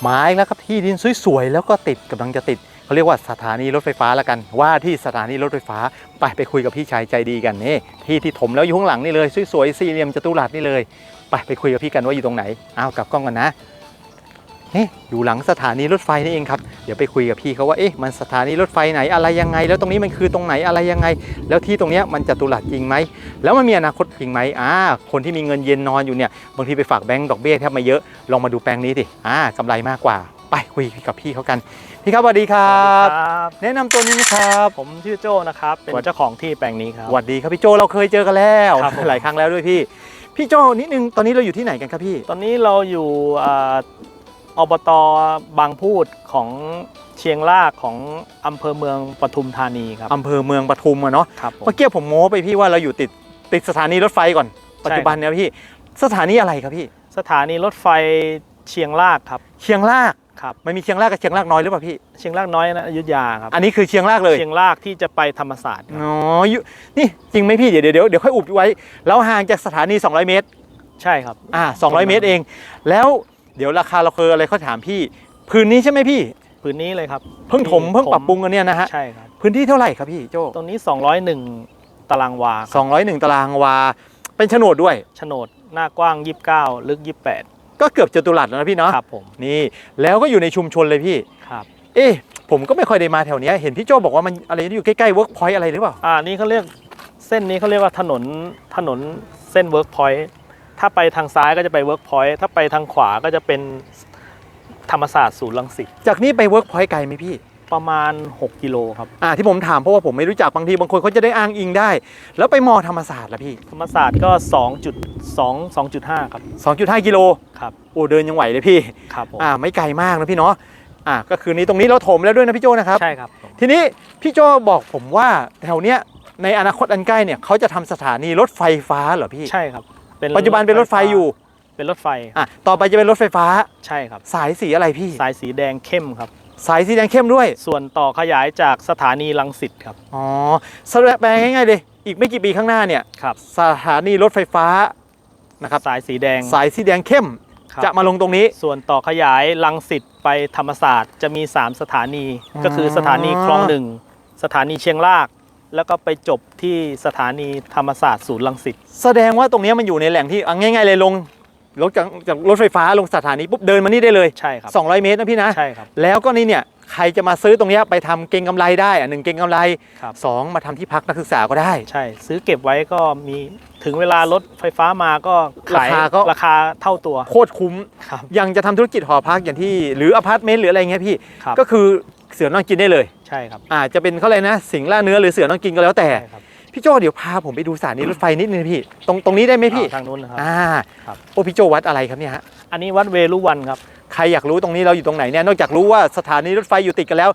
ไม้แล้วครับที่ดินสวยๆแล้วก็ติดกำลังจะติดเขาเรียกว่าสถานีรถไฟฟ้าแล้วกัน ว่าที่สถานีรถไฟฟ้าไปไปคุยกับพี่ชายใจดีกันนี่ที่ที่ถมแล้วอยู่ข้างหลังนี่เลยสวยๆสี่เหลี่ยมจัตุรัสนี่เลย ไปไปคุยกับพี่กันว่าอยู่ตรงไหนเอากลับกล้องกันนะ นี่อยู่หลังสถานีรถไฟนี่เองครับ เดี๋ยวไปคุยกับพี่เขาว่า เอ๊ะ มันสถานีรถไฟไหนอะไรยังไง แล้วตรงนี้มันคือตรงไหนอะไรยังไง แล้วที่ตรงเนี้ยมันจัตุรัสจริงไหม แล้วมันมีอนาคตจริงไหมอ่า คนที่มีเงินเย็นนอนอยู่เนี่ย บางทีไปฝากแบงก์ดอกเบี้ยแทบไม่เยอะ ลองมาดูแปลงนี้ดิ อ่ากำไรมากกว่า ไปคุยกับพี่เขากัน พี่ครับสวัสดีครัครับ บแนะนำตัวนี้นะครับ ผมชื่อโจ้นะครับ เป็นเจ้าของที่แปลงนี้ครับ สวัสดีครับพี่โจเราเคยเจอกันแล้ว ครับผม หลายครั้งแล้วด้วยพี่ พี่โจนิดนึงตอนนี้เราอยู่ที่ไหนกันครับพี่ ตอนนี้เราอยู่อ่า อบตบางพูดของเชียงรากของอำเภอเมืองปทุมธานีครับอำเภอเมืองปทุมอะเนาะครับผมเมื่อกี้ผมโม้ไปพี่ว่าเราอยู่ติดติดสถานีรถไฟก่อนปัจจุบันเนี่ยพี่สถานีอะไรครับพี่ สถานีรถไฟเชียงรากครับ เชียงรากครับมันมีเชียงรากกับเชียงรากน้อยหรือเปล่าพี่เชียงรากน้อยนะอยุธยาครับอันนี้คือเชียงรากเลยเชียงรากที่จะไปธรรมศาสตร์ครับอ๋ออยู่นี่จริงไหมพี่เดี๋ยวเดี๋ยวเดี๋ยวค่อยอุบไว้เราห่างจากสถานี 200 เมตร ใช่ครับอ่า200 เมตรเอง แล้ว เดี๋ยวราคาเราเคยอะไรเขาถามพี่ พื้นนี้ใช่ไหมพี่ พื้นนี้เลยครับเพิ่งถมเพิ่งปรับปรุงกันเนี่ยนะฮะใช่ครับพื้นที่เท่าไหร่ครับพี่โจตรงนี้ 201 ตารางวาครับ201 ตารางวา เป็นโฉนดด้วยโฉนดหน้ากว้าง 29 ลึก 28 ก็เกือบจตุรัสแล้วนะพี่เนาะครับผมนี่แล้วก็อยู่ในชุมชนเลยพี่ครับเอ๊ะผมก็ไม่ค่อยได้มาแถวเนี้ยเห็นพี่โจบอกว่ามันอะไรอยู่ใกล้ๆเวิร์กพอยต์อะไรหรือเปล่าอ่านี่เขาเรียกเส้นนี้เขาเรียกว่าถนนถนนเส้นเวิร์กพอยต์ ถ้าไปทางซ้ายก็จะไปเวิร์กพอยต์ถ้าไปทางขวาก็จะเป็นธรรมศาสตร์ศูนย์รังสิตจากนี้ไปเวิร์กพอยต์ไกลไหมพี่ ประมาณ 6 กิโลครับ อ่าที่ผมถามเพราะว่าผมไม่รู้จักบางทีบางคนเขาจะได้อ้างอิงได้ แล้วไปมอธรรมศาสตร์ล่ะพี่ธรรมศาสตร์ก็ 2.2 2.5 ครับ 2.5 กิโลครับโอ้เดินยังไหวเลยพี่ครับผมอ่าไม่ไกลมากนะพี่เนาะอ่าก็คือนี้ตรงนี้เราถมแล้วด้วยนะพี่โจนะครับ ใช่ครับผมทีนี้พี่โจบอกผมว่าแถวเนี้ยในอนาคตอันใกล้เนี่ยเขาจะทำสถานีรถไฟฟ้าเหรอพี่ ใช่ครับ เป็นปัจจุบันเป็นรถไฟอยู่ เป็นรถไฟอะต่อไปจะเป็นรถไฟฟ้า ใช่ครับ สายสีอะไรพี่ สายสีแดงเข้มครับ สายสีแดงเข้มด้วย ส่วนต่อขยายจากสถานีรังสิตครับ อ๋อสรุปแปลง่ายๆเลย อีกไม่กี่ปีข้างหน้าเนี่ย ครับ สถานีรถไฟฟ้านะครับ สายสีแดง สายสีแดงเข้มครับจะมาลงตรงนี้ ส่วนต่อขยายลังสิตไปธรรมศาสตร์จะมี 3 สถานีอ๋อก็คือสถานีคลองหนึ่ง สถานีเชียงราก แล้วก็ไปจบที่สถานีธรรมศาสตร์ศูนย์ลังสิตแสดงว่าตรงเนี้ยมันอยู่ในแหล่งที่เอาง่ายๆเลยลงลงจากจากรถไฟฟ้าลงสถานีปุ๊บเดินมานี่ได้เลยใช่ครับ200 เมตรนะพี่นะใช่ครับแล้วก็นี่เนี่ยใครจะมาซื้อตรงเนี้ยไปทำเก็งกำไรได้อะหนึ่งเก็งกำไรครับสองมาทำที่พักนักศึกษาก็ได้ ใช่ ซื้อเก็บไว้ก็มีถึงเวลารถไฟฟ้ามาก็ขายราคาก็ราคาเท่าตัวโคตรคุ้มครับยังจะทำธุรกิจหอพักอย่างที่หรืออพาร์ตเมนต์หรืออะไรเงี้ยพี่ครับก็คือ เสือนอนกินได้เลย ใช่ครับ อาจจะเป็นเขาเลยนะ สิงล่าเนื้อหรือเสือนอนกินก็แล้วแต่ ใช่ครับพี่โจเดี๋ยวพาผมไปดูสถานีรถไฟนิดนึงพี่ ตรงตรงนี้ได้ไหมพี่อ่าทางนู้นนะครับ อ่าครับ โอ้พี่โจวัดอะไรครับเนี่ยฮะ อันนี้วัดเวรุวันครับ ใครอยากรู้ตรงนี้เราอยู่ตรงไหนเนี่ย นอกจากรู้ว่าสถานีรถไฟอยู่ติดกันแล้ว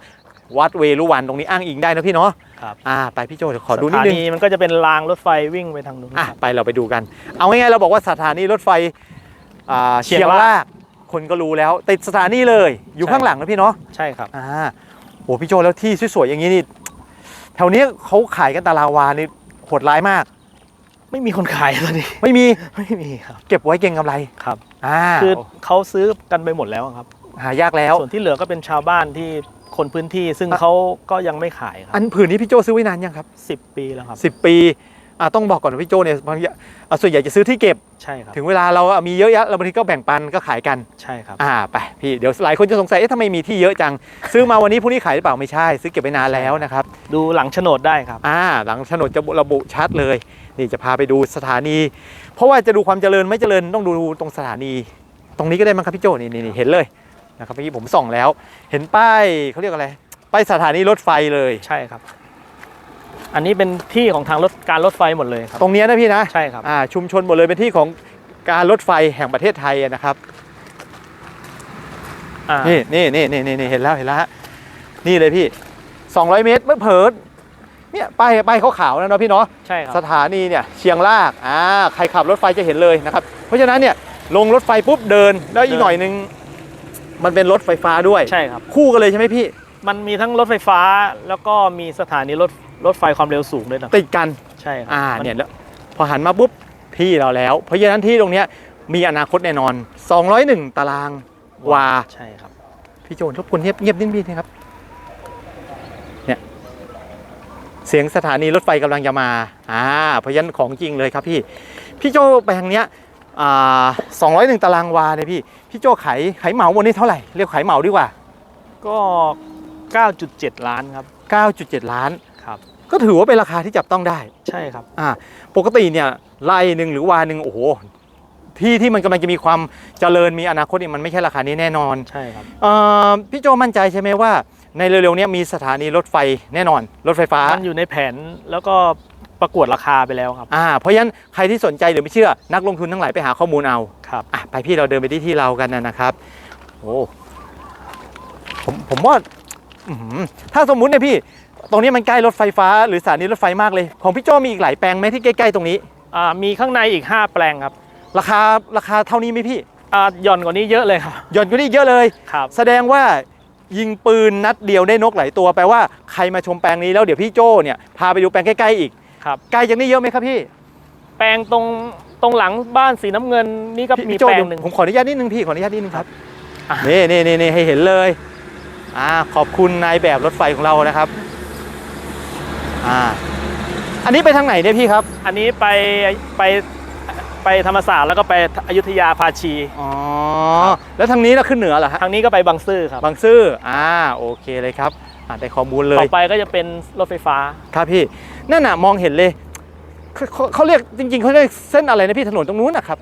วัดเวรุวันตรงนี้อ้างอิงได้นะพี่เนาะครับ อ่า ไปพี่โจเดี๋ยวขอดูนิดสถานึงนีมันก็จะเป็นรางรถไฟวิ่งไปทางนู้นอะครับ ไปเราไปดูกัน เอาง่ายๆเราบอกว่าสถานีรถไฟอ่าเชีเชียยงงรารากก คนก็รู้แล้วติดสถานีเลยอยู่ใช่ข้างหลังนะพี่เนาะใช่ครับอ่าโอ้พี่โจแล้วที่สวยๆอย่างนี้นี่แถวเนี้ยเขาขายกันตารางวานี่โหดร้ายมาก ไม่มีคนขายตอนนี้ไม่มีไม่มีครับ เก็บไว้เก็งกำไรครับอ่าคือเขาซื้อกันไปหมดแล้วครับ หายากแล้วส่วนที่เหลือก็เป็นชาวบ้านที่คนพื้นที่ซึ่งเขาก็ยังไม่ขายคอัรับนผืนนี้พี่โจซื้อไว้นานยังครับสิบปีแล้วครับ 10 ปี อ่าต้องบอกก่อนว่าพี่โจเนี่ยบางทีอ่าส่วนใหญ่จะซื้อที่เก็บ ใช่ครับ ถึงเวลาเราอะมีเยอะแยะเราบางทีก็แบ่งปันก็ขายกัน ใช่ครับ อ่าไปพี่เดี๋ยวหลายคนจะสงสัยเอ๊ะทำไมมีที่เยอะจัง ซื้อมาวันนี้พรุ่งนี้ขายหรือเปล่าไม่ใช่ ซื้อเก็บไว้นานแล้วนะครับ ดูหลังโฉนดได้ครับ อ่าหลังโฉนดจะระบุชัดเลย นี่จะพาไปดูสถานี เพราะว่าจะดูความเจริญไม่เจริญต้องดูตรงสถานี ตรงนี้ก็ได้มั้งครับพี่โจนี่นี่นี่เห็นเลยนะครับเมื่อกี้ผมส่องแล้ว เห็นป้ายเขาเรียกอะไรป้ายสถานีรถไฟเลย ใช่ครับ อันนี้เป็นที่ของทางรถการรถไฟหมดเลยครับ ตรงเนี้ยนะพี่นะใช่ครับ อ่าชุมชนหมดเลยเป็นที่ของการรถไฟแห่งประเทศไทยนะครับ อ่านี่นี่นี่นี่นี่เห็นแล้วเห็นแล้วฮะนี่เลยพี่ 200 เมตรเมื่อเผินเนี่ยป้ายป้ายขาวๆนะเนาะพี่เนาะ ใช่ครับ สถานีเนี่ยเชียงราก อ่า ใครขับรถไฟจะเห็นเลยนะครับ เพราะฉะนั้นเนี่ยลงรถไฟปุ๊บเดิน แล้วอีกหน่อยนึง มันเป็นรถไฟฟ้าด้วย ใช่ครับ คู่กันเลยใช่ไหมพี่ มันมีทั้งรถไฟฟ้าแล้วก็มีสถานีรถ รถไฟความเร็วสูงด้วยนะติดกันใช่ครัอ่ามัเนี่ยแล้วพอหันมาปุ๊บที่เราแล้ว เพราะฉะนั้นที่ตรงเนี้ยมีอนาคตแน่นอน 201 ตารางวาใช่ครับ พี่โจรบกวนเงียบเงียบนิดนึงนะครับเนี่ยเสียงสถานีรถไฟกำลังจะมาอ่าเพราะฉะนั้นของจริงเลยครับพี่ พี่โจแปลงเนี้ยอ่าสองร้อยหนึ่งตารางวาเนี่ยพี่ พี่โจขายขายเหมาวันนี้เท่าไหร่ เรียกขายเหมาดีกว่า ก็ 9.7 ล้านครับ 9.7 ล้าน ครับ ก็ถือว่าเป็นราคาที่จับต้องได้ใช่ครับ อ่าปกติเนี่ยไร่หนึ่งหรือวาหนึ่งโอ้โหที่ที่มันกำลังจะมีความเจริญมีอนาคตเนี่ยมันไม่ใช่ราคานี้แน่นอนใช่ครับเอ่อพี่โจมั่นใจใช่ไหมว่า ในเร็วๆเนี้มีสถานีรถไฟแน่นอน รถไฟฟ้ามันอยู่ในแผนแล้วก็ประกวดราคาไปแล้วครับอ่าเพราะฉะนั้นใครที่สนใจหรือไม่เชื่อนักลงทุนทั้งหลายไปหาข้อมูลเอาครับอะไปพี่เราเดินไปที่ที่เรากันนะนะครับโอ้ผมผมว่าอื้อหือถ้าสมมุติเนี่ยพี่ ตรงนี้มันใกล้รถไฟฟ้า หรือสถานีรถไฟมากเลย ของพี่โจมีอีกหลายแปลงไหมที่ใกล้ๆตรงนี้ อ่ามีข้างในอีก 5 แปลงครับราคาราคาเท่านี้ไหมพี่อ่าหย่อนกว่านี้เยอะเลยครับหย่อนกว่านี้เยอะเลย ครับ แสดงว่ายิงปืนนัดเดียวได้นกหลายตัวแปลว่าใครมาชมแปลงนี้แล้วเดี๋ยวพี่โจเนี่ยพาไปดูแปลงใกล้ๆอีกครับ ไกลจากนี้เยอะไหมครับพี่แปลงตรงตรงหลังบ้านสีน้ำเงินนี่ก็พี่มีพี่โจแปลงเดี๋ยวหนึ่ง ผมขออนุญาตนิดนึงพี่ขออนุญาตนิดนึงครับอะ นี่นี่นี่นี่ให้เห็นเลยอ่าขอบคุณนายแบบรถไฟของเรานะครับ อ่าอันนี้ไปทางไหนเนี่ยพี่ครับอันนี้ไปไปไปธรรมศาสตร์แล้วก็ไปอยุธยาภาชี อ๋อแล้วทางนี้เราขึ้นเหนือเหรอฮะทางนี้ก็ไปบางซื่อครับบางซื่ออ่าโอเคเลยครับอ่าได้ข้อมูลเลต่อยไปก็จะเป็นรถไฟฟ้าครับพี่นั่นน่ะมองเห็นเลยเขาเขาเขาเรียกจริงๆเขาเรียกเส้นอะไรนะพี่ถนนตรงนู้นนะครับ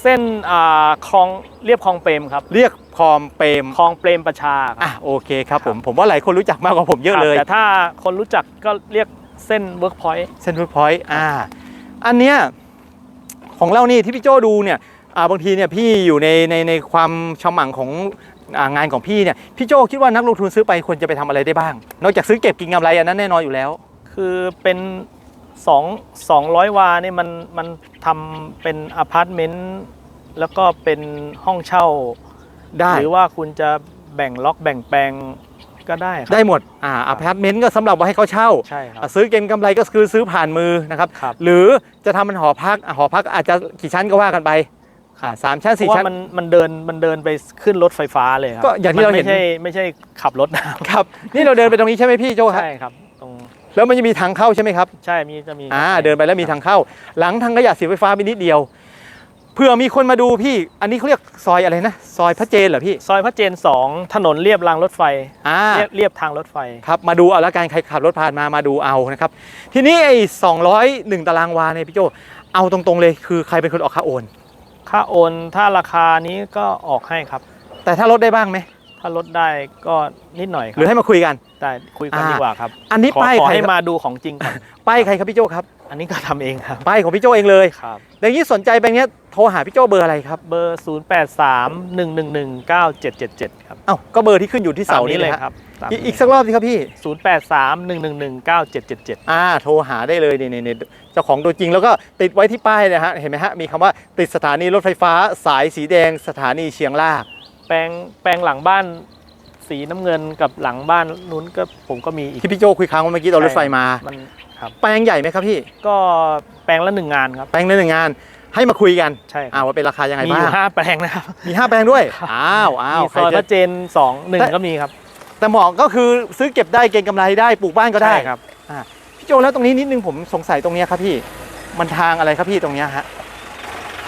เส้นอ่าคลองเรียบคลองเปรมครับเรียกคลองเปรมคลองเปรมประชาครับอะโอเคครับผมผมว่าหลายคนรู้จักมากกว่าผมเยอะเลยครับแต่ถ้าคนรู้จักก็เรียกเส้นเวิร์กพอยต์เส้นเวิร์กพอยต์อ่าอันเนี้ยของเรานี่ที่พี่โจดูเนี่ยอ่าบางทีเนี่ยพี่อยู่ในในในความฉมังของอ่างานของพี่เนี่ยพี่โจคิดว่านักลงทุนซื้อไปควรจะไปทำอะไรได้บ้าง นอกจากซื้อเก็บกินกำไรอันนั้นแน่นอนอยู่แล้ว คือเป็น 2 200 วาเนี่ยมันมันทำเป็นอพาร์ตเมนต์แล้วก็เป็นห้องเช่า ได้ หรือว่าคุณจะแบ่งล็อกแบ่งแปลงก็ได้ครับ ได้หมด อ่าอพาร์ตเมนต์ก็สำหรับว่าให้เขาเช่า ใช่ครับอะซื้อเก็งกำไรก็คือซื้อผ่านมือนะครับ ครับ หรือจะทำเป็นหอพักอะหอพักอาจจะกี่ชั้นก็ว่ากันไปอ่าสามชั้นเพสี่ราะว่าชั้น มันมันเดินมันเดินไปขึ้นรถไฟฟ้าเลยครับก็อย่างที่เราเห็น ไม่ใช่ไม่ใช่ขับรถนะครับ นี่เราเดินไปตรงนี้ใช่ไหมพี่โจครับ ใช่ครับตรง แล้วมันจะมีทางเข้าใช่ไหมครับ ใช่มีจะมีอ่าเดินไปแล้วมีทางเข้า หลังทางขยะเสียไฟฟ้าไปนิดเดียวเผื่อมีคนมาดูพี่ อันนี้เขาเรียกซอยอะไรนะ ซอยพระเจนเหรอพี่ ซอยพระเจน 2 ถนนเรียบรางรถไฟอ่าเรียบเรียบทางรถไฟ ครับ มาดูเอาละกันใครขับรถผ่านมา มาดูเอานะครับ ทีนี้ไอ้201ตารางวาเนี่ยพี่โจ เอาตรงๆเลยคือใครเป็นคนออกค่าโอน ค่าโอนถ้าราคานี้ก็ออกให้ครับ แต่ถ้าลดได้บ้างไหม ถ้าลดได้ก็นิดหน่อยคหรือรับให้มาคุยกันได้คุยกันอ่า ดีกว่าครับอันนี้ขอป้ายขอใครให้ครับมาดูของจริงก่อนป้ายใครครับพี่โจครับอันนี้ก็ทำเองครับป้ายของพี่โจเองเลยครับอย่างนี้สนใจแบงค์เนี้ยโทรหาพี่โจเบอร์อะไรครับเบอร์ 0 8 3 1 1 1 9 7 7 7 ครับเอ้าก็เบอร์ที่ขึ้นอยู่ที่เสานี้ตมเลยคครัรับบตามอีกนี้อีกสักรอบสิครับพี่ 0 8 3 1 1 1 9 7 7 7 อ่าโทรหาได้เลยนี่นี่นี่เจ้าของตัวจริงแล้วก็ติดไว้ที่ป้ายนะฮะเห็นไหมฮะมีคำว่าติดสถานีรถไฟฟ้าสายสีแดงสถานีเชียงราก แปลงแปลงหลังบ้านสีน้ำเงินกับหลังบ้านนู้นก็ผมก็มีอีก ที่พี่โจคุยค้างว่าเมื่อกี้ตอนรถไฟมา มันครับแปลงใหญ่ไหมครับพี่ ก็แปลงละหนึ่งงานครับ แปลงในหนึ่งงาน ให้มาคุยกันใช่คอ่ารับว่าเป็นราคายังไงมีอบ้างยู่ห้าแปลงนะครับมีห้าแปลงด้วยครับอ้าวอ้าวมีใครซอยพจะระเจนสองหนึ่งแต่ก็มีครับแต่เหมาะก็คือซื้อเก็บได้เก็งกำไรได้ปลูกบ้านก็ได้ใช่ครับ พี่โจแล้วตรงนี้นิดนึงผมสงสัยตรงเนี้ยครับพี่ มันทางอะไรครับพี่ตรงเนี้ยฮะ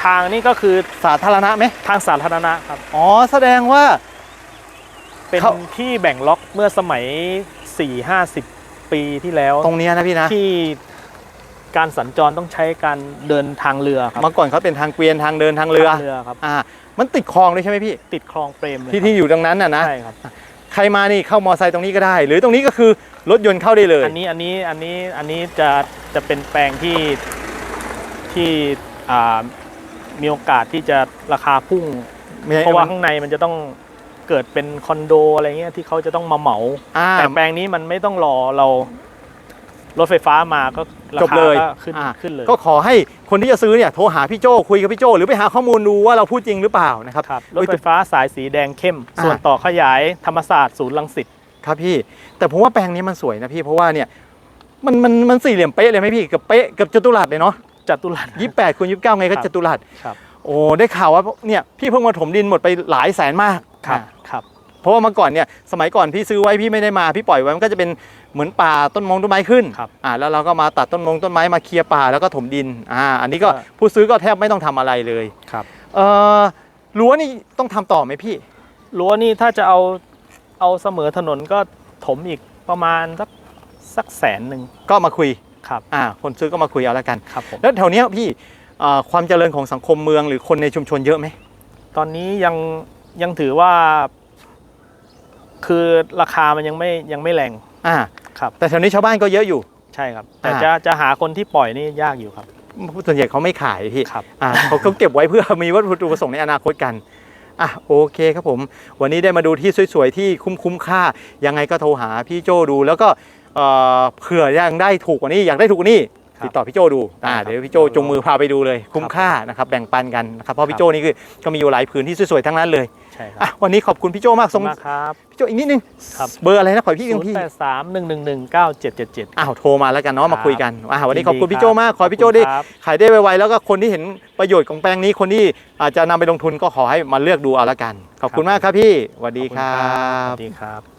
ทางนี้ก็คือสาธารณะไหมทางสาธารณะครับ อ๋อแสดงว่า เป็นเขา ที่แบ่งล็อกเมื่อสมัย 4 50 ปีที่แล้ว ตรงเนี้ยนะพี่นะ ที่การสัญจรต้องใช้การเดินทางเรือครับเมื่อก่อนเขาเป็นทางเกวียนทางเดินทางเรือ ทางเรือครับ อ่า มันติดคลองด้วยใช่ไหมพี่ ติดคลองเปรมเลยที่ครับที่อยู่ตรงนั้นน่ะนะ ใช่ครับ ใครมานี่เข้ามอไซค์ตรงนี้ก็ได้ หรือตรงนี้ก็คือรถยนต์เข้าได้เลย อันนี้อันนี้อันนี้อันนี้จะจะเป็นแปลงที่ที่อ่า มีโอกาสที่จะราคาพุ่งไม่เพราะว่าข้างในมันจะต้องเกิดเป็นคอนโดอะไรเงี้ยที่เขาจะต้องมาเหมาอ่าแต่แปลงนี้มันไม่ต้องรอเรารถไฟฟ้ามาก็ราจบคาเลยก็ขึ้นอ่าขึ้นเลย ก็ขอให้คนที่จะซื้อเนี่ยโทรหาพี่โจคุยกับพี่โจหรือไปหาข้อมูลดูว่าเราพูดจริงหรือเปล่านะครับครับรถไฟฟ้าสายสีแดงเข้มอ่าส่วนต่อขยายธรรมศาสตร์ศูนย์รังสิตครับพี่ แต่ผมว่าแปลงนี้มันสวยนะพี่เพราะว่าเนี่ยมันมันมันสี่เหลี่ยมเป๊ะเลยไหมพี่เกับเป๊ะเกับจตุรัสเลยเนาะ จัตุรัสยี่แปดคูณยี่สิบเก้าไงก็ครับจตุรัสครับโอ้ได้ข่าวว่าเนี่ยพี่เพิ่งมาถมดินหมดไปหลายแสนมากครับอ่าครับเพราะว่าเมื่อก่อนเนี่ยสมัยก่อนพี่ซื้อไว้พี่ไม่ได้มาพี่ปล่อยไว้มันก็จะเป็นเหมือนป่าต้นมงต้นไม้ขึ้นครับอ่าแล้วเราก็มาตัดต้นมงต้นไม้มาเคลียร์ป่าแล้วก็ถมดินอ่าอันนี้ก็ใช่ผู้ซื้อก็แทบไม่ต้องทำอะไรเลยครับเอ่อรั้วนี่ต้องทำต่อไหมพี่รั้วนี่ถ้าจะเอาเอาเสมอถนนก็ถมอีกประมาณสักสักแสนหนึ่งก็มาคุย ครับอ่าคนซื้อก็มาคุยเอาแล้วกันครับผมแล้วแถวเนี้ยพี่เอ่อความเจริญของสังคมเมืองหรือคนในชุมชนเยอะไหมตอนนี้ยังยังถือว่า คือราคามันยังไม่ยังไม่แรงอ่าครับ แต่แถวนี้ชาวบ้านก็เยอะอยู่ ใช่ครับ แต่อ่า จะจะหาคนที่ปล่อยนี่ยากอยู่ครับ ส่วนใหญ่เขาไม่ขายพี่ครับ อ่าเขาเขาเก็บไว้เพื่อมีวัตถุประสงค์ในอนาคตกันอะโอเคครับผม วันนี้ได้มาดูที่สวยๆที่คุ้มคุ้มค่า ยังไงก็โทรหาพี่โจดู แล้วก็ เอ่อเผื่อยังได้ถูกกว่านี้อยากได้ถูกกว่านี้ครับติดต่อพี่โจดูอ่าได้ครับเดี๋ยวพี่โจจงมือพาไปดูเลยคุ้มค่านะครับแบ่งปันกันนะครับเพราะพี่โจนี่คือก็มีอยู่หลายพื้นที่สวยๆทั้งนั้นเลยใช่ครัอะบวันนี้ขอบคุณพี่โจมากขทอรบงคุณมากครับพี่โจอีกนิดนึงครับเบอร์อะไรนะขอพี่อีกศูทีนย์พี่แปดสามหนึ่งหนึ่งหนึ่งเก้าเจ็ดเจ็ดเจ็ดอ้าวโทรมาแล้วกันเนาะมาคุยกันอ่าวันนี้ขอบคุณยินดีพี่โจมากขอให้พี่โจได้ครับขายได้ไวๆแล้วก็คนที่เห็นประโยชน์ของแปลงนี้คนที่อาจจะนำไปลงทุนก็ขอให้มาเลือกดูเอาละกัน ขอบคุณครับมากครับพี่สวัสดีครัขอบคุณสบวัสดีครับ